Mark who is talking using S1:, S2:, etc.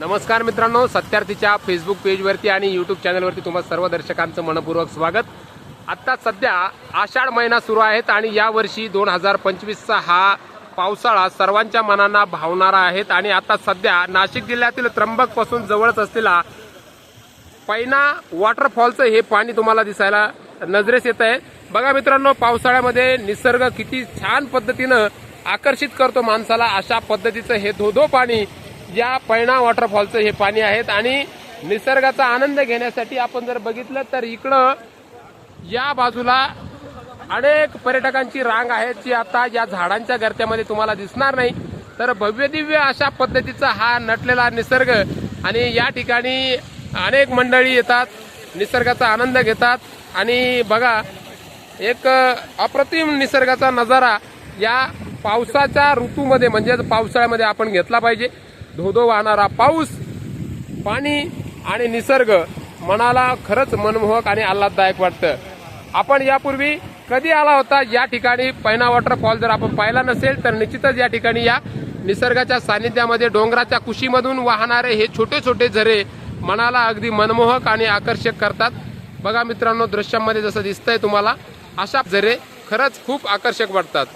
S1: नमस्कार मित्रांनो सत्यार्थीच्या फेसबुक पेजवरती आणि यूट्यूब चॅनलवरती तुम्हा सर्व दर्शकांचं मनपूर्वक स्वागत. आत्ता सध्या आषाढ महिना सुरू आहेत आणि यावर्षी दोन हजार पंचवीसचा हा पावसाळा सर्वांच्या मनांना भावणारा आहेत. आणि आता सध्या नाशिक जिल्ह्यातील त्र्यंबकपासून जवळच असलेला पैना वॉटरफॉलचं हे पाणी तुम्हाला दिसायला नजरेस येत आहे. बघा मित्रांनो पावसाळ्यामध्ये निसर्ग किती छान पद्धतीनं आकर्षित करतो माणसाला. अशा पद्धतीचं हे धोधो पाणी या पैणा वॉटरफॉलचं हे पाणी आहेत आणि निसर्गाचा आनंद घेण्यासाठी आपण जर बघितलं तर इकडं या बाजूला अनेक पर्यटकांची रांग आहे जी आता या झाडांच्या गर्त्यामध्ये तुम्हाला दिसणार नाही. तर भव्यदिव्य अशा पद्धतीचा हा नटलेला निसर्ग आणि या ठिकाणी अनेक मंडळी येतात निसर्गाचा आनंद घेतात आणि बघा एक अप्रतिम निसर्गाचा नजारा या पावसाच्या ऋतूमध्ये म्हणजेच पावसाळ्यामध्ये आपण घेतला पाहिजे. धोधो वाहणारा पाऊस पाणी आणि निसर्ग मनाला खरंच मनमोहक आणि आल्हाददायक वाटतं. आपण यापूर्वी कधी आला होता? या ठिकाणी पैना वॉटरफॉल जर आपण पाहिला नसेल तर निश्चितच या ठिकाणी या निसर्गाच्या सानिध्यामध्ये डोंगराच्या कुशीमधून वाहणारे हे छोटे छोटे झरे मनाला अगदी मनमोहक आणि आकर्षक करतात. बघा मित्रांनो दृश्यामध्ये जसं दिसतंय तुम्हाला अशा झरे खरंच खूप आकर्षक वाटतात.